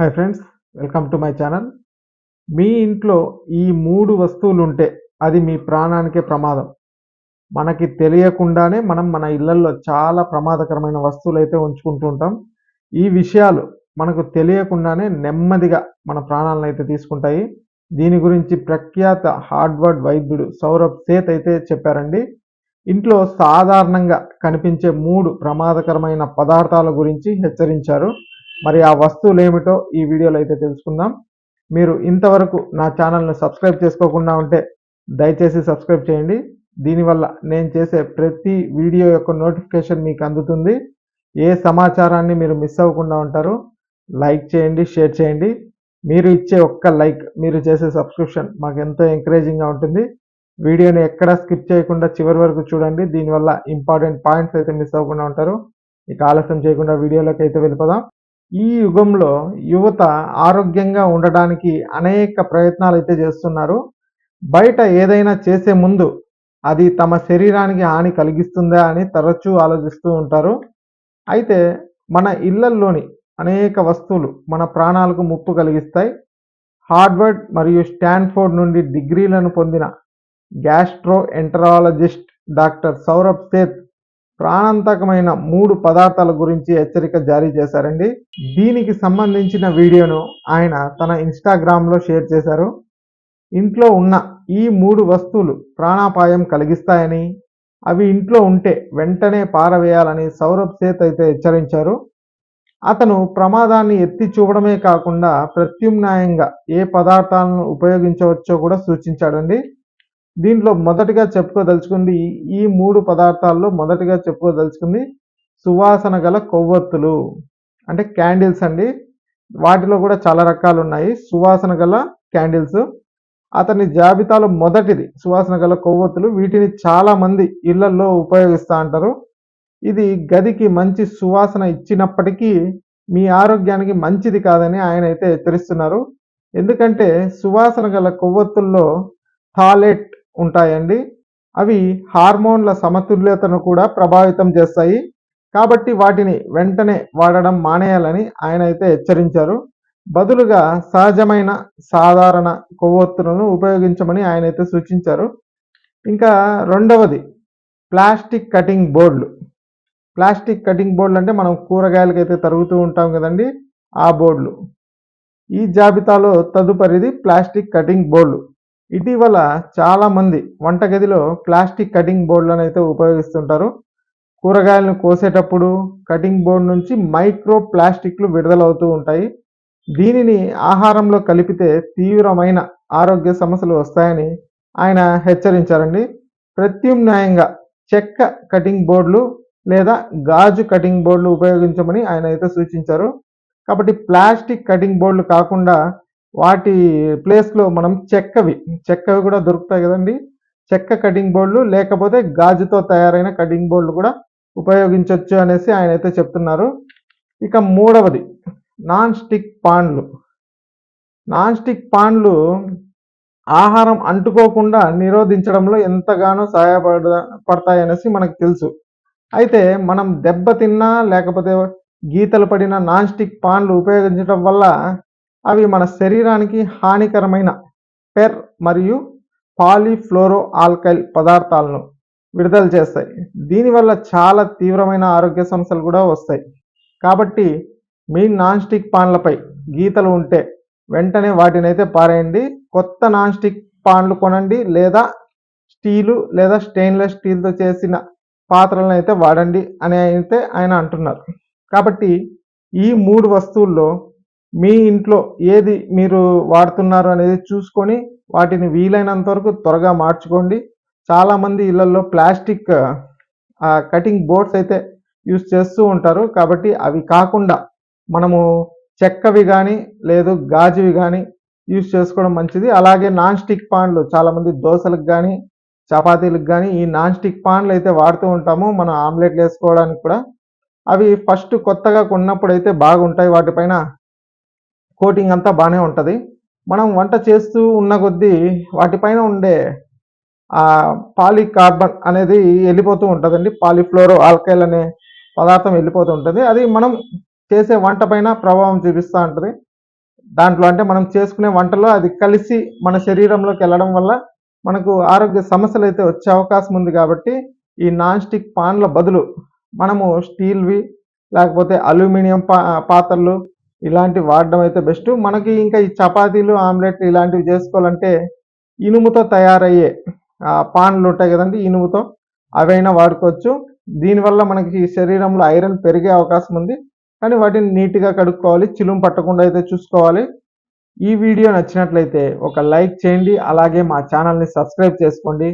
Hi friends welcome to my channel మీ ఇంట్లో ఈ మూడు వస్తువులు ఉంటే అది మీ ప్రాణానికే ప్రమాదం. మనకి తెలియకుండానే మనం మన ఇళ్ళలో చాలా ప్రమాదకరమైన వస్తువులు అయితే ఉంచుకుంటూ ఉంటాం ఈ విషయాలు మనకు తెలియకుండానే నెమ్మదిగా మన ప్రాణాలను అయితే తీసుకుంటాయి. దీని గురించి ప్రఖ్యాత హార్డ్వర్డ్ వైద్యుడు సౌరభ్ సేత్ అయితే చెప్పారండి. ఇంట్లో సాధారణంగా కనిపించే మూడు ప్రమాదకరమైన పదార్థాల గురించి హెచ్చరించారు. మరి ఆ వస్తువులు ఏమిటో ఈ వీడియోలో అయితే తెలుసుకుందాం. మీరు ఇంతవరకు నా ఛానల్ని సబ్స్క్రైబ్ చేసుకోకుండా ఉంటే దయచేసి సబ్స్క్రైబ్ చేయండి. దీనివల్ల నేను చేసే ప్రతి వీడియో యొక్క నోటిఫికేషన్ మీకు అందుతుంది. ఏ సమాచారాన్ని మీరు మిస్ అవ్వకుండా ఉంటారు లైక్ చేయండి షేర్ చేయండి. మీరు ఇచ్చే ఒక్క లైక్ మీరు చేసే సబ్స్క్రిప్షన్ మాకు ఎంతో ఎంకరేజింగ్గా ఉంటుంది. వీడియోని ఎక్కడా స్కిప్ చేయకుండా చివరి వరకు చూడండి. దీనివల్ల ఇంపార్టెంట్ పాయింట్స్ అయితే మిస్ అవ్వకుండా ఉంటారు. ఇక ఆలస్యం చేయకుండా వీడియోలోకి అయితే వెళ్ళిపోదాం. ఈ యుగంలో యువత ఆరోగ్యంగా ఉండడానికి అనేక ప్రయత్నాలు అయితే చేస్తున్నారు. బయట ఏదైనా చేసే ముందు అది తమ శరీరానికి హాని కలిగిస్తుందా అని తరచూ ఆలోచిస్తూ ఉంటారు. అయితే మన ఇళ్ళల్లోని అనేక వస్తువులు మన ప్రాణాలకు ముప్పు కలిగిస్తాయి. హార్వర్డ్ మరియు స్టాన్ఫోర్డ్ నుండి డిగ్రీలను పొందిన gastroenterologist doctor Saurabh Seth ప్రాణాంతకమైన మూడు పదార్థాల గురించి హెచ్చరిక జారీ చేశారండి. దీనికి సంబంధించిన వీడియోను ఆయన తన ఇన్స్టాగ్రామ్లో షేర్ చేశారు. ఇంట్లో ఉన్న ఈ మూడు వస్తువులు ప్రాణాపాయం కలిగిస్తాయని అవి ఇంట్లో ఉంటే వెంటనే పారవేయాలని సౌరభ్ సేత్ అయితే హెచ్చరించారు. అతను ప్రమాదాన్ని ఎత్తి చూపడమే కాకుండా ప్రత్యామ్నాయంగా ఏ పదార్థాలను ఉపయోగించవచ్చో కూడా సూచించాడండి. దీంట్లో మొదటిగా చెప్పుకోదలుచుకుంది ఈ మూడు పదార్థాల్లో మొదటిగా చెప్పుకోదలుచుకుంది సువాసన గల కొవ్వొత్తులు. అంటే క్యాండిల్స్ అండి. వాటిలో కూడా చాలా రకాలు ఉన్నాయి సువాసన గల క్యాండిల్స్. అతని జాబితాలో మొదటిది సువాసన గల కొవ్వొత్తులు. వీటిని చాలామంది ఇళ్ళలో ఉపయోగిస్తూ అంటారు. ఇది గదికి మంచి సువాసన ఇచ్చినప్పటికీ మీ ఆరోగ్యానికి మంచిది కాదని ఆయన అయితే హెచ్చరిస్తున్నారు. ఎందుకంటే సువాసన గల కొవ్వొత్తుల్లో థాలెట్ ఉంటాయండి. అవి హార్మోన్ల సమతుల్యతను కూడా ప్రభావితం చేస్తాయి. కాబట్టి వాటిని వెంటనే వాడడం మానేయాలని ఆయన అయితే హెచ్చరించారు. బదులుగా సహజమైన సాధారణ కొవ్వొత్తులను ఉపయోగించమని ఆయన అయితే సూచించారు. ఇంకా రెండవది ప్లాస్టిక్ కటింగ్ బోర్డులు. ప్లాస్టిక్ కటింగ్ బోర్డులు అంటే మనం కూరగాయలకైతే తరుగుతూ ఉంటాం కదండి ఆ బోర్డులు. ఈ జాబితాలో తదుపరిది ప్లాస్టిక్ కటింగ్ బోర్డులు. ఇటీవల చాలామంది వంటగదిలో ప్లాస్టిక్ కటింగ్ బోర్డులను అయితే ఉపయోగిస్తుంటారు. కూరగాయలను కోసేటప్పుడు కటింగ్ బోర్డు నుంచి మైక్రో ప్లాస్టిక్లు విడుదలవుతూ ఉంటాయి. దీనిని ఆహారంలో కలిపితే తీవ్రమైన ఆరోగ్య సమస్యలు వస్తాయని ఆయన హెచ్చరించారండి. ప్రత్యామ్నాయంగా చెక్క కటింగ్ బోర్డులు లేదా గాజు కటింగ్ బోర్డులు ఉపయోగించమని ఆయన అయితే సూచించారు. కాబట్టి ప్లాస్టిక్ కటింగ్ బోర్డులు కాకుండా వాటి ప్లేస్లో మనం చెక్కవి చెక్కవి కూడా దొరుకుతాయి కదండి. చెక్క కటింగ్ బోర్డులు లేకపోతే గాజుతో తయారైన కటింగ్ బోర్డులు కూడా ఉపయోగించవచ్చు అనేసి ఆయన అయితే చెప్తున్నారు. ఇక మూడవది నాన్ స్టిక్ పాన్లు నాన్ స్టిక్ పాన్లు ఆహారం అంటుకోకుండా నిరోధించడంలో ఎంతగానో సహాయపడ పడతాయి అనేసి మనకు తెలుసు. అయితే మనం దెబ్బతిన్నా లేకపోతే గీతలు పడిన నాన్ స్టిక్ పాన్లు ఉపయోగించడం వల్ల అవి మన శరీరానికి హానికరమైన పెర్ మరియు పాలిఫ్లోరో ఆల్కైల్ పదార్థాలను విడుదల చేస్తాయి. దీనివల్ల చాలా తీవ్రమైన ఆరోగ్య సమస్యలు కూడా వస్తాయి. కాబట్టి మీ నాన్ స్టిక్ పాన్లపై గీతలు ఉంటే వెంటనే వాటిని అయితే పారేయండి. కొత్త నాన్ స్టిక్ పాన్లు కొనండి లేదా స్టీలు లేదా స్టెయిన్లెస్ స్టీల్తో చేసిన పాత్రలను అయితే వాడండి అని అయితే ఆయన అంటున్నారు. కాబట్టి ఈ మూడు వస్తువుల్లో మీ ఇంట్లో ఏది మీరు వాడుతున్నారు అనేది చూసుకొని వాటిని వీలైనంత వరకు త్వరగా మార్చుకోండి. చాలామంది ఇళ్ళలో ప్లాస్టిక్ కటింగ్ బోర్డ్స్ అయితే యూస్ చేస్తూ ఉంటారు. కాబట్టి అవి కాకుండా మనము చెక్కవి కానీ లేదు గాజువి కానీ యూస్ చేసుకోవడం మంచిది. అలాగే నాన్ స్టిక్ పాన్లు చాలామంది దోశలకు కానీ చపాతీలకు కానీ ఈ నాన్ స్టిక్ పాన్లు అయితే వాడుతూ ఉంటాము. మనం ఆమ్లెట్లు వేసుకోవడానికి కూడా. అవి ఫస్ట్ కొత్తగా కొన్నప్పుడు అయితే బాగుంటాయి. వాటిపైన కోటింగ్ అంతా బాగానే ఉంటుంది. మనం వంట చేస్తూ ఉన్న కొద్దీ వాటిపైన ఉండే పాలికార్బన్ అనేది వెళ్ళిపోతూ ఉంటుందండి. పాలిఫ్లోరో ఆల్కైల్ అనే పదార్థం వెళ్ళిపోతూ ఉంటుంది. అది మనం చేసే వంట పైన ప్రభావం చూపిస్తూ ఉంటుంది. దాంట్లో అంటే మనం చేసుకునే వంటలో అది కలిసి మన శరీరంలోకి వెళ్ళడం వల్ల మనకు ఆరోగ్య సమస్యలు అయితే వచ్చే అవకాశం ఉంది కాబట్టి ఈ నాన్ స్టిక్ పాన్ల బదులు మనము స్టీల్వి లేకపోతే అల్యూమినియం పా పాత్రలు ఇలాంటివి వాడడం అయితే బెస్ట్. మనకి ఇంకా ఈ చపాతీలు ఆమ్లెట్ ఇలాంటివి చేసుకోవాలంటే ఇనుముతో తయారయ్యే పాన్లు ఉంటాయి కదండి ఇనుముతో అవైనా వాడుకోవచ్చు. దీనివల్ల మనకి శరీరంలో ఐరన్ పెరిగే అవకాశం ఉంది. కానీ వాటిని నీట్గా కడుక్కోవాలి చిలుము పట్టకుండా అయితే చూసుకోవాలి. ఈ వీడియో నచ్చినట్లయితే ఒక లైక్ చేయండి అలాగే మా ఛానల్ని సబ్స్క్రైబ్ చేసుకోండి.